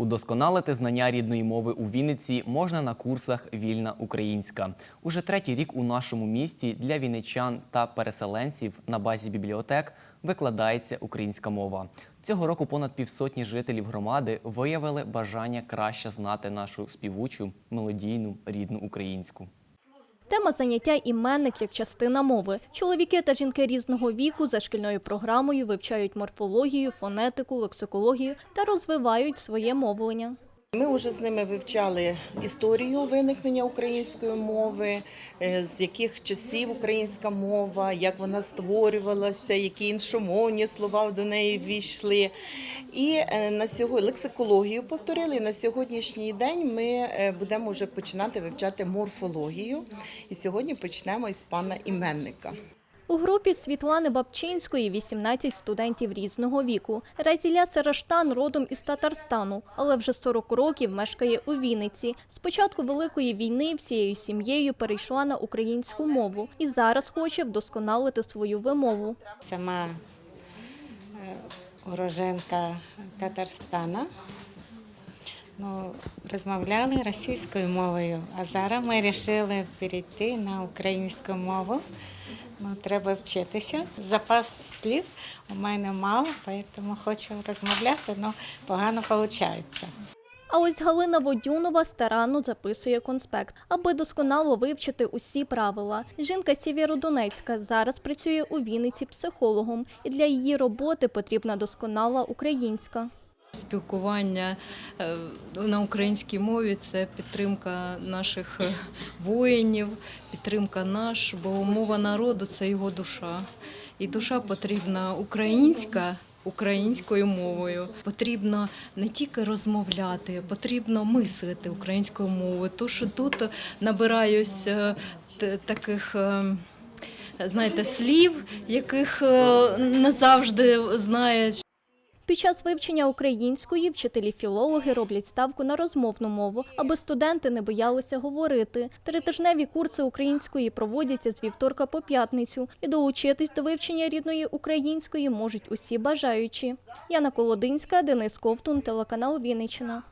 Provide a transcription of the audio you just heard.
Удосконалити знання рідної мови у Вінниці можна на курсах Вільна Українська. Уже третій рік у нашому місті для вінничан та переселенців на базі бібліотек викладається українська мова. Цього року понад півсотні жителів громади виявили бажання краще знати нашу співучу, мелодійну, рідну українську. Тема заняття іменник як частина мови. Чоловіки та жінки різного віку за шкільною програмою вивчають морфологію, фонетику, лексикологію та розвивають своє мовлення. Ми вже з ними вивчали історію виникнення української мови, е, з яких часів українська мова, як вона створювалася, які іншомовні слова до неї ввійшли. І е, на сьогодні лексикологію повторили. На сьогоднішній день ми е, будемо вже починати вивчати морфологію. І сьогодні почнемо із пана іменника. У групі Світлани Бабчинської 18 студентів різного віку. Разіля Сераштан родом із Татарстану, але вже 40 років мешкає у Вінниці. З початку Великої війни всією сім'єю перейшла на українську мову і зараз хоче вдосконалити свою вимову. Сама е, уроженка Татарстана. Ну, розмовляли російською мовою, а зараз ми вирішили перейти на українську мову. Ну, треба вчитися. Запас слів у мене мало, тому хочу розмовляти, але погано виходить. А ось Галина Водюнова старанно записує конспект, аби досконало вивчити усі правила. Жінка Сєвєродонецька зараз працює у Вінниці психологом, і для її роботи потрібна досконала українська. Спілкування е, на українській мові це підтримка наших е, воїнів, підтримка наш, бо мова народу це його душа. І душа потрібна українська. Українською мовою потрібно не тільки розмовляти, потрібно мислити українською мовою. То що тут набираюсь е, таких. Знаєте, слів, яких не завжди знають, Під час вивчення української вчителі-філологи роблять ставку на розмовну мову, аби студенти не боялися говорити. Тритижневі курси української проводяться з вівторка по п'ятницю, і долучитись до вивчення рідної української можуть усі бажаючі. Яна Колодинська, Денис Ковтун, телеканал Вінниччина.